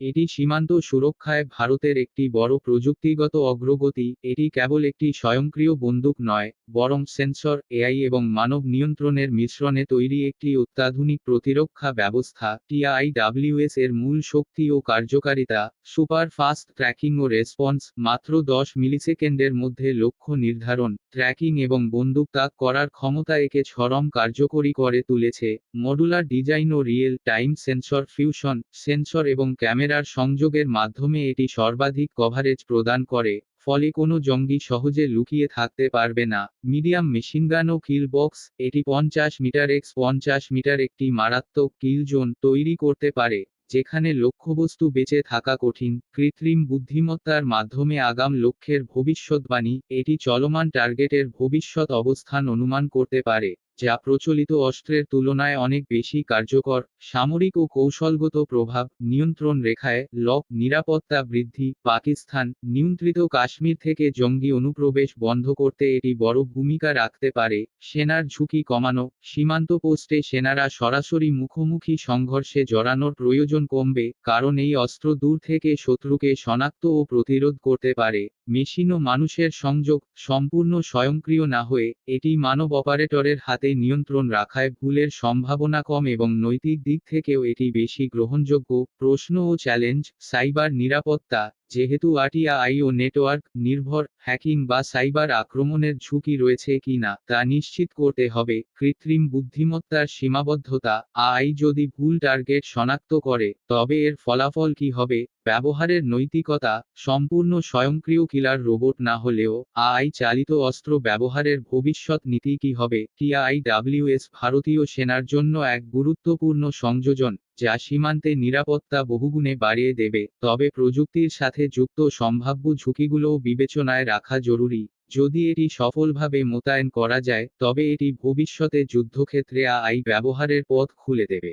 এটি সীমান্ত সুরক্ষায় ভারতের একটি বড় প্রযুক্তিগত অগ্রগতি, এটি কেবল একটি স্বয়ংক্রিয় বন্দুক নয়, বরং সেন্সর, এআই এবং মানব নিয়ন্ত্রণের মিশ্রণে তৈরি একটি অত্যাধুনিক প্রতিরক্ষা ব্যবস্থা, টিআইডাব্লিউএস এর মূল শক্তি ও কার্যকারিতা সুপার ফাস্ট ট্র্যাকিং ও রেসপন্স, মাত্র দশ মিলিসেকেন্ডের মধ্যে লক্ষ্য নির্ধারণ, ট্র্যাকিং এবং বন্দুক তাক করার ক্ষমতা একে চরম কার্যকরী করে তুলেছে, মডুলার ডিজাইন ও real time sensor fusion, sensor এবং ক্যামেরার সংযোগের মাধ্যমে এটি সর্বাধিক কভারেজ প্রদান করে, ফলে কোনো জঙ্গি সহজে লুকিয়ে থাকতে পারবে না। মিডিয়াম মেশিনগান ও কিল বক্স, এটি পঞ্চাশ মিটার এক্স পঞ্চাশ মিটার একটি মারাত্মক কিল জোন তৈরি করতে পারে, যেখানে লক্ষ্যবস্তু বেঁচে থাকা কঠিন। কৃত্রিম বুদ্ধিমত্তার মাধ্যমে আগাম লক্ষ্যের ভবিষ্যৎবাণী, এটি চলমান টার্গেটের ভবিষ্যৎ অবস্থান অনুমান করতে পারে। যা প্রচলিত অস্ত্রের তুলনায় অনেক বেশি কার্যকর, সামরিক ও কৌশলগত প্রভাব নিয়ন্ত্রণ রেখায় লক নিরাপত্তা বৃদ্ধি, পাকিস্তান নিয়ন্ত্রিত কাশ্মীর থেকে জঙ্গি অনুপ্রবেশ বন্ধ করতে এটি বড় ভূমিকা রাখতে পারে, সেনার ঝুঁকি কমানো, সীমান্ত পোস্টে সেনারা সরাসরি মুখোমুখি সংঘর্ষে জড়ানোর প্রয়োজন কমবে, কারণ এই অস্ত্র দূর থেকে শত্রুকে শনাক্ত ও প্রতিরোধ করতে পারে। মেশিন ও মানুষের সংযোগ সম্পূর্ণ স্বয়ংক্রিয় না হয়ে এটি মানব অপারেটরের হাতে নিয়ন্ত্রণ রাখায় ভুলের সম্ভাবনা কম এবং নৈতিক দিক থেকেও এটি বেশি গ্রহণযোগ্য প্রশ্ন ও চ্যালেঞ্জ, সাইবার নিরাপত্তা যেহেতু আরটিআই ও নেটওয়ার্ক, নির্ভর, হ্যাকিং বা সাইবার আক্রমণের ঝুঁকি রয়েছে কিনা তা নিশ্চিত করতে হবে। কৃত্রিম বুদ্ধিমত্তার সীমাবদ্ধতা, আই যদি ভুল টার্গেট শনাক্ত করে, তবে এর ফলাফল কি হবে? ব্যবহারের নৈতিকতা, সম্পূর্ণ স্বয়ংক্রিয় কিলার রোবট না হলেও, আই চালিত অস্ত্র ব্যবহারের ভবিষ্যৎ নীতি কি হবে? টিআইডাব্লিউএস ভারতীয় সেনার জন্য এক গুরুত্বপূর্ণ সংযোজন। যা সীমান্তে নিরাপত্তা বহুগুণে বাড়িয়ে দেবে। তবে প্রযুক্তির সাথে যুক্ত সম্ভাব্য ঝুঁকিগুলোও বিবেচনায় রাখা জরুরি। যদি এটি সফলভাবে মোতায়েন করা যায়, তবে এটি ভবিষ্যতে যুদ্ধক্ষেত্রে আই ব্যবহারের পথ খুলে দেবে।